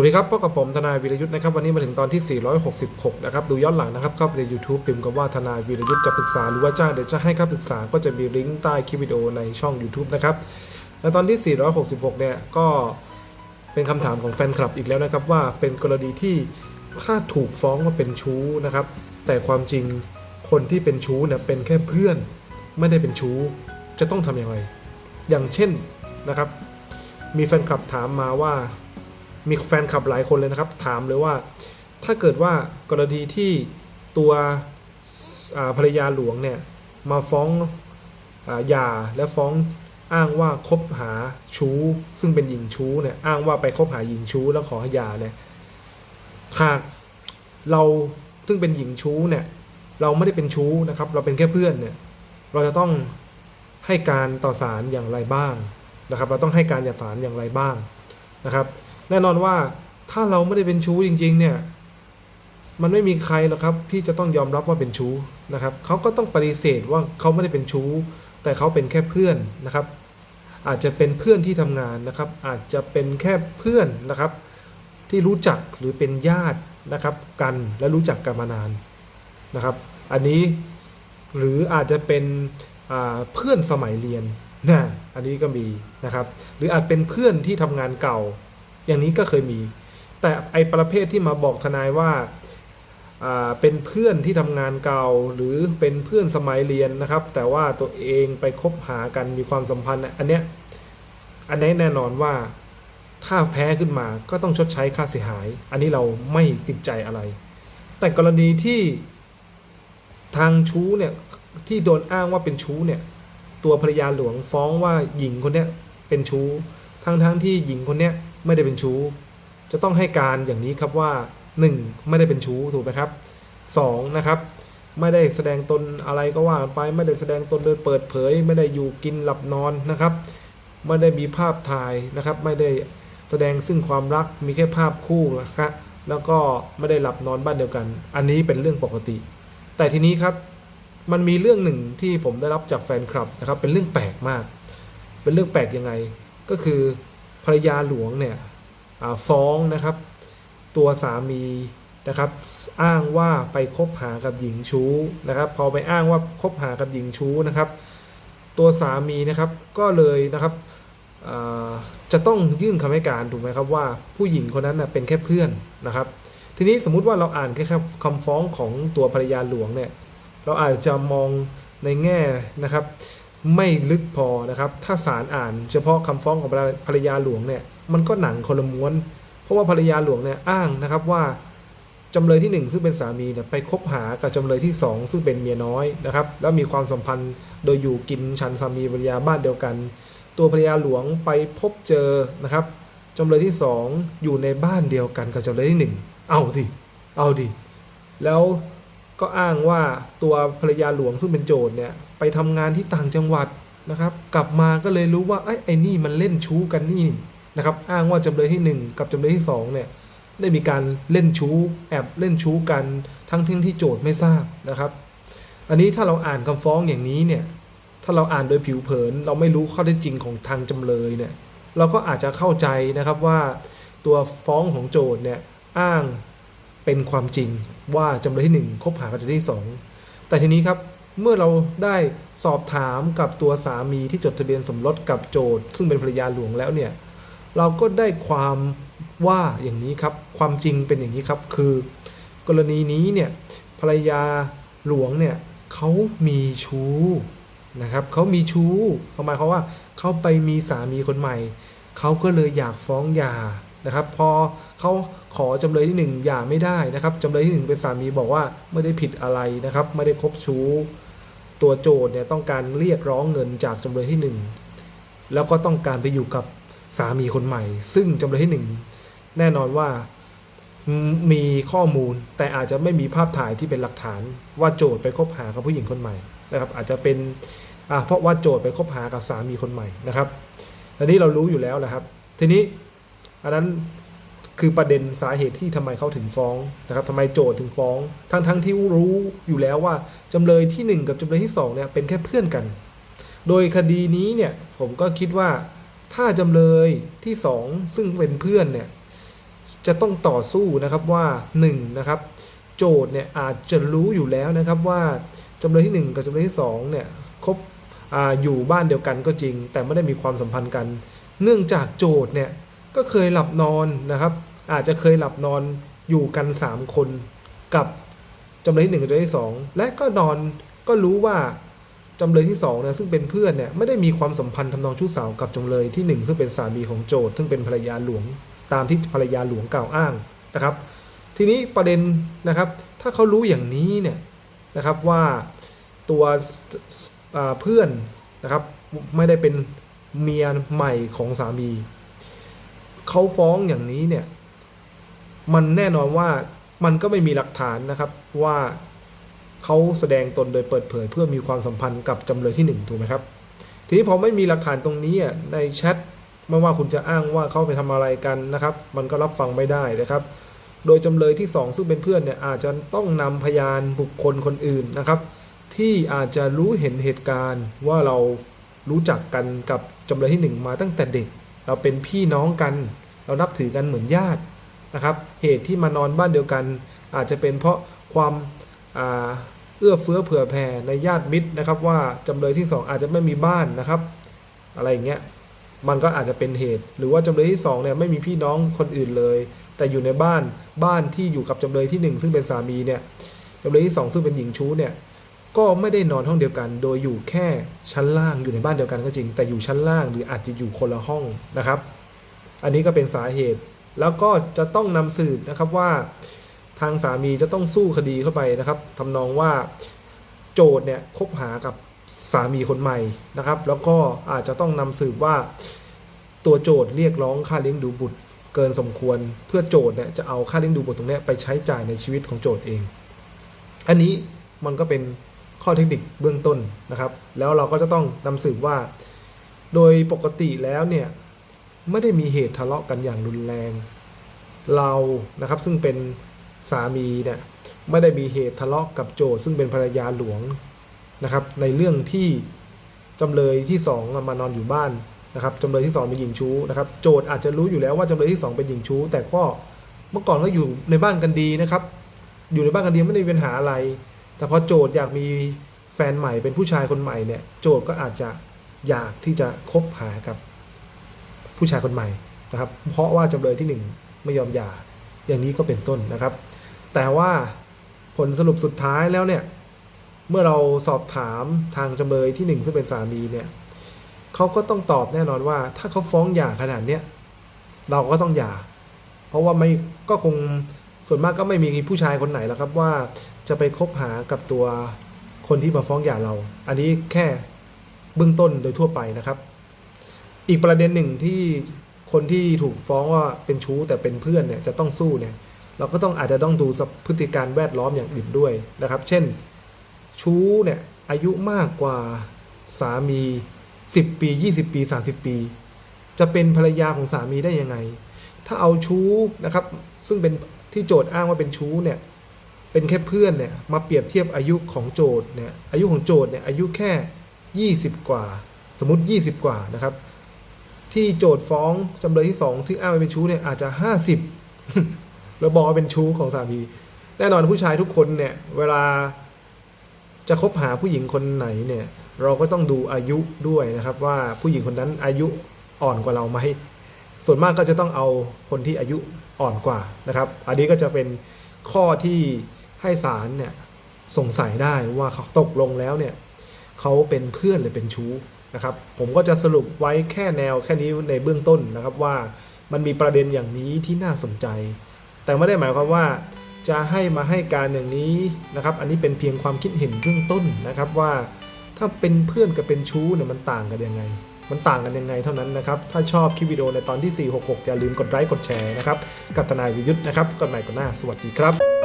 วัสดีครับพบกับผมทนายวีรยุทธ์นะครับวันนี้มาถึงตอนที่ 466 นะครับดูย้อนหลังนะครับเข้าไปใน YouTube พิมพ์คำว่าทนายวีรยุทธ์จะปรึกษาหรือว่าจ้างเดี๋ยวจะให้คำปรึกษาก็จะมีลิงก์ใต้คลิปวิดีโอในช่อง YouTube นะครับและตอนที่ 466 เนี่ยก็เป็นคำถามของแฟนคลับอีกแล้วนะครับว่าเป็นกรณีที่ถ้าถูกฟ้องว่าเป็นชู้นะครับ แต่ความจริงคนที่เป็นชู้เนี่ยเป็นแค่เพื่อนไม่ได้เป็นชู้จะต้องทำอย่างไร อย่างเช่นนะครับ มีแฟนคลับถามมาว่า มีแฟนคลับหลายคนเลยนะครับ ถามเลยว่า ถ้าเกิดว่ากรณีที่ตัวภรรยาหลวงเนี่ย มาฟ้องอาหย่าและฟ้องอ้างว่าคบหาชู้ ซึ่งเป็นหญิงชู้เนี่ยอ้างว่าไปคบหาหญิงชู้แล้วขอให้หย่าเนี่ยหากเราซึ่งเป็นหญิงชู้เนี่ย เราไม่ได้เป็นชู้นะครับ เราเป็นแค่เพื่อนเนี่ย เราจะต้องให้การต่อศาลอย่างไรบ้างนะครับ เราต้องให้การต่อศาลอย่างไรบ้างนะครับ แน่นอนว่าถ้าเราไม่ได้เป็นชู้จริง ๆ เนี่ย มันไม่มีใครหรอกครับ ที่จะต้องยอมรับว่าเป็นชู้นะครับเขาก็ต้องปฏิเสธว่าเขาไม่ได้เป็นชู้ แต่เขาเป็นแค่เพื่อนนะครับ อาจจะเป็นเพื่อนที่ทำงานนะครับ อาจจะเป็นแค่เพื่อนนะครับ ที่รู้จักหรือเป็นญาตินะครับ กันและรู้จักกันมานานนะครับ อันนี้หรืออาจจะเป็นเพื่อนสมัยเรียนนะอันนี้ก็มีนะครับ หรืออาจเป็นเพื่อนที่ทำงานเก่า อย่างนี้ก็เคยมี แต่ไอประเภทที่มาบอกทนายว่าเป็นเพื่อนที่ทำงานเก่าหรือเป็นเพื่อนสมัยเรียนนะครับ แต่ว่าตัวเองไปคบหากันมีความสัมพันธ์ อันเนี้ยอันนี้แน่นอนว่าถ้าแพ้ขึ้นมาก็ต้องชดใช้ค่าเสียหาย อันนี้เราไม่ติดใจอะไร แต่กรณีที่ทางชู้เนี่ยที่โดนอ้างว่าเป็นชู้เนี่ย ตัวภรรยาหลวงฟ้องว่าหญิงคนเนี้ยเป็นชู้ทั้งทั้งที่หญิงคนเนี้ย ไม่ได้เป็นชู้ จะต้องให้การอย่างนี้ครับว่า 1. ไม่ได้เป็นชู้ถูกไหมครับ 2. นะครับไม่ได้แสดงตนอะไรก็ว่าไปไม่ได้แสดงตนโดยเปิดเผย ไม่ได้อยู่กินหลับนอนนะครับ ไม่ได้มีภาพถ่ายนะครับ ไม่ได้แสดงซึ่งความรักมีแค่ภาพคู่นะครับแล้วก็ไม่ได้หลับนอนบ้านเดียวกัน อันนี้เป็นเรื่องปกติ แต่ทีนี้ครับมันมีเรื่องหนึ่งที่ผมได้รับจากแฟนคลับนะครับ เป็นเรื่องแปลกมาก เป็นเรื่องแปลกยังไง ก็คือ รรยาหลวงเนี่ยฟ้องนะครับ ตัวสามีนะครับอ้างว่าไปคบหากับหญิงชู้นะครับ พอไปอ้างว่าคบหากับหญิงชู้นะครับ ตัวสามีนะครับก็เลยนะครับจะต้องยื่นคำให้การถูกไหมครับว่าผู้หญิงคนนั้นนะเป็นแค่เพื่อนนะครับ ทีนี้สมมุติว่าเราอ่านแค่คำฟ้องของตัวภรรยาหลวงเนี่ยเราอาจจะมองในแง่นะครับ ไม่ลึกพอนะครับ ถ้าศาลอ่านเฉพาะคำฟ้องของภรรยาหลวงเนี่ย มันก็หนังคนละม้วน เพราะว่าภรรยาหลวงเนี่ยอ้างนะครับว่าจำเลยที่ 1 ซึ่งเป็นสามีเนี่ยไปคบหากับจำเลยที่ 2 ซึ่งเป็นเมียน้อยนะครับ แล้วมีความสัมพันธ์โดยอยู่กินฉันสามีภรรยาบ้านเดียวกัน ตัวภรรยาหลวงไปพบเจอนะครับจำเลยที่ 2 อยู่ในบ้านเดียวกันกับจำเลยที่ 1 เอาสิ เอาดิ แล้ว ก็อ้างว่าตัวภรรยาหลวงซึ่งเป็นโจทย์เนี่ยไปทำงานที่ต่างจังหวัดนะครับ กลับมาก็เลยรู้ว่าไอ้ไอ้นี่มันเล่นชู้กันนี่นะครับ อ้างว่าจำเลยที่ 1 กับจำเลยที่2เนี่ยได้มีการเล่นชู้แอบเล่นชู้กันทั้งที่ที่โจทย์ไม่ทราบนะครับ อันนี้ถ้าเราอ่านคำฟ้องอย่างนี้เนี่ยถ้าเราอ่านโดยผิวเผิน เราไม่รู้ข้อเท็จจริงของทางจำเลยเนี่ยเราก็อาจจะเข้าใจนะครับว่าตัวฟ้องของโจทย์เนี่ยอ้าง เป็นความจริงว่าจำเลยที่ 1 คบหากับจำเลยที่ 2 แต่ทีนี้ครับเมื่อเราได้สอบถามกับตัวสามีที่จดทะเบียนสมรสกับโจทย์ ซึ่งเป็นภรรยาหลวงแล้วเนี่ยเราก็ได้ความว่าอย่างนี้ครับความจริงเป็นอย่างนี้ครับคือ กรณีนี้เนี่ยภรรยาหลวงเนี่ยเขามีชู้นะครับเขามีชู้เขาหมายความว่าเขาไปมีสามีคนใหม่เขาก็เลยอยากฟ้องหย่า นะครับ พอเขาขอจำเลยที่หนึ่งหย่าไม่ได้นะครับจำเลยที่หนึ่งเป็นสามีบอกว่าไม่ได้ผิดอะไรนะครับ ไม่ได้คบชู้ ตัวโจทย์เนี่ยต้องการเรียกร้องเงินจากจำเลยที่หนึ่งแล้วก็ต้องการไปอยู่กับสามีคนใหม่ ซึ่งจำเลยที่หนึ่งแน่นอนว่ามีข้อมูลแต่อาจจะไม่มีภาพถ่ายที่เป็นหลักฐานว่าโจทย์ไปคบหากับผู้หญิงคนใหม่นะครับ อาจจะเป็นอ่าเพราะว่าโจทย์ไปคบหากับสามีคนใหม่นะครับอันนี้เรารู้อยู่แล้วนะครับ ทีนี้ อันนั้นคือประเด็นสาเหตุที่ทำไมเขาถึงฟ้องนะครับทำไมโจทย์ถึงฟ้อง ทั้งทั้งที่รู้อยู่แล้วว่าจำเลยที่หนึ่งกับจำเลยที่สองเนี่ยเป็นแค่เพื่อนกัน โดยคดีนี้เนี่ยผมก็คิดว่าถ้าจำเลยที่สองซึ่งเป็นเพื่อนเนี่ยจะต้องต่อสู้นะครับว่า1นะครับโจทย์เนี่ยอาจจะรู้อยู่แล้วนะครับว่าจำเลยที่ 1 กับจำเลยที่2เนี่ยคบออยู่บ้านเดียวกันก็จริง แต่ไม่ได้มีความสัมพันธ์กัน เนื่องจากโจทย์เนี่ย ก็เคยหลับนอนนะครับ อาจจะเคยหลับนอนอยู่กัน 3 คนกับจำเลยที่1กับจำเลยที่2และก็นอนก็รู้ว่าจำเลยที่2เนี่ยซึ่งเป็นเพื่อนเนี่ยไม่ได้มีความสัมพันธ์ทำนองชู้สาวกับจำเลยที่ 1 ซึ่งเป็นสามีของโจทย์ซึ่งเป็นภรรยาหลวง ตามที่ภรรยาหลวงกล่าวอ้างนะครับ ทีนี้ประเด็นนะครับ ถ้าเขารู้อย่างนี้เนี่ยนะครับว่าตัวเพื่อนนะครับไม่ได้เป็นเมียใหม่ของสามี เขาฟ้องอย่างนี้เนี่ย มันแน่นอนว่ามันก็ไม่มีหลักฐานนะครับว่าเขาแสดงตนโดยเปิดเผย เพื่อมีความสัมพันธ์กับจำเลยที่หนึ่งถูกไหมครับ ทีนี้พอไม่มีหลักฐานตรงนี้ในแชทไม่ว่าคุณจะอ้างว่าเขาไปทำอะไรกันนะครับ มันก็รับฟังไม่ได้นะครับ โดยจำเลยที่ 2 ซึ่งเป็นเพื่อนเนี่ยอาจจะต้องนำพยานบุคคลคนอื่นนะครับ ที่อาจจะรู้เห็นเหตุการณ์ว่าเรารู้จักกันกับจำเลยที่ 1 มาตั้งแต่เด็ก เราเป็นพี่น้องกัน เรานับถือกันเหมือนญาตินะครับ เหตุที่มานอนบ้านเดียวกัน อาจจะเป็นเพราะความเอื้อเฟื้อเผื่อแผ่ในญาติมิตรนะครับ ว่าจำเลยที่ 2 อาจจะไม่มีบ้านนะครับ อะไรอย่างเงี้ยมันก็อาจจะเป็นเหตุ หรือว่าจำเลยที่2เนี่ยไม่มีพี่น้องคนอื่นเลย แต่อยู่ในบ้านบ้านที่อยู่กับจำเลยที่ 1 ซึ่งเป็นสามีเนี่ยจำเลยที่ 2 ซึ่งเป็นหญิงชู้เนี่ย ก็ไม่ได้นอนห้องเดียวกัน โดยอยู่แค่ชั้นล่างอยู่ในบ้านเดียวกันก็จริง แต่อยู่ชั้นล่างหรืออาจจะอยู่คนละห้องนะครับ อันนี้ก็เป็นสาเหตุ แล้วก็จะต้องนำสืบนะครับว่า ทางสามีจะต้องสู้คดีเข้าไปนะครับทำนองว่าโจทย์เนี่ยคบหากับสามีคนใหม่นะครับ แล้วก็อาจจะต้องนำสืบว่า ตัวโจทย์เรียกร้องค่าเลี้ยงดูบุตรเกินสมควรเพื่อโจทย์เนี่ยจะเอาค่าเลี้ยงดูบุตรตรงนี้ไปใช้จ่ายในชีวิตของโจทย์เอง อันนี้มันก็เป็น ข้อเทคนิคเบื้องต้นนะครับ แล้วเราก็จะต้องนำสืบว่า โดยปกติแล้วเนี่ย ไม่ได้มีเหตุทะเลาะกันอย่างรุนแรง เรานะครับซึ่งเป็นสามีเนี่ยไม่ได้มีเหตุทะเลาะกับโจทซึ่งเป็นภรรยาหลวงนะครับ ในเรื่องที่จำเลยที่สองมานอนอยู่บ้านนะครับจำเลยที่สองเป็นหญิงชู้นะครับ โจทอาจจะรู้อยู่แล้วว่าจำเลยที่สองเป็นหญิงชู้ แต่ก็เมื่อก่อนก็อยู่ในบ้านกันดีนะครับ อยู่ในบ้านกันดีไม่ได้มีปัญหาอะไร แต่พอโจทย์อยากมีแฟนใหม่เป็นผู้ชายคนใหม่เนี่ย โจทย์ก็อาจจะอยากที่จะคบหากับผู้ชายคนใหม่นะครับ เพราะว่าจำเลยที่หนึ่งไม่ยอมหย่าอย่างนี้ก็เป็นต้นนะครับ แต่ว่าผลสรุปสุดท้ายแล้วเนี่ย เมื่อเราสอบถามทางจำเลยที่หนึ่งซึ่งเป็นสามีเนี่ยเขาก็ต้องตอบแน่นอนว่า ถ้าเขาฟ้องหย่าขนาดเนี้ยเราก็ต้องหย่า เพราะว่าไม่ก็คงส่วนมากก็ไม่มีผู้ชายคนไหนแล้วครับว่า จะไปคบหากับตัวคนที่มาฟ้องหย่าเรา อันนี้แค่เบื้องต้นโดยทั่วไปนะครับ อีกประเด็นหนึ่งที่คนที่ถูกฟ้องว่าเป็นชู้แต่เป็นเพื่อนเนี่ยจะต้องสู้เนี่ย เราก็ต้องอาจจะต้องดูพฤติการแวดล้อมอย่างอื่นด้วยนะครับ เช่น ชู้เนี่ยอายุมากกว่าสามี 10 ปี 20 ปี 30 ปี จะเป็นภรรยาของสามีได้ยังไง ถ้าเอาชู้นะครับ ซึ่งเป็นที่โจทย์อ้างว่าเป็นชู้เนี่ย เป็นแค่เพื่อนเนี่ยมาเปรียบเทียบอายุของโจทย์เนี่ยอายุของโจทย์เนี่ยอายุแค่ 20 กว่า สมมติ 20 กว่านะครับ ที่โจทย์ฟ้องจำเลยที่ 2 ที่อ้างว่าเป็นชู้เนี่ยอาจจะ 50 แล้วบอกว่าเป็นชู้ของสามีแน่นอนผู้ชายทุกคนเนี่ยเวลาจะคบหาผู้หญิงคนไหนเนี่ยเราก็ต้องดูอายุด้วยนะครับ ว่าผู้หญิงคนนั้นอายุอ่อนกว่าเราไหมส่วนมากก็จะต้องเอาคนที่อายุอ่อนกว่านะครับ อันนี้ก็จะเป็นข้อที่ ให้ศาลเนี่ยสงสัยได้ว่าเขาตกลงแล้วเนี่ยเขาเป็นเพื่อนหรือเป็นชู้นะครับ ผมก็จะสรุปไว้แค่แนวแค่นี้ในเบื้องต้นนะครับว่ามันมีประเด็นอย่างนี้ที่น่าสนใจ แต่ไม่ได้หมายความว่าจะให้มาให้การอย่างนี้นะครับ อันนี้เป็นเพียงความคิดเห็นเบื้องต้นนะครับว่าถ้าเป็นเพื่อนกับเป็นชู้เนี่ยมันต่างกันยังไง มันต่างกันยังไงเท่านั้นนะครับ ถ้าชอบคลิปวิดีโอในตอนที่ 466 อย่าลืมกดไลค์กดแชร์นะครับ กับทนายวิยุทธ์นะครับ กันใหม่กันหน้า สวัสดีครับ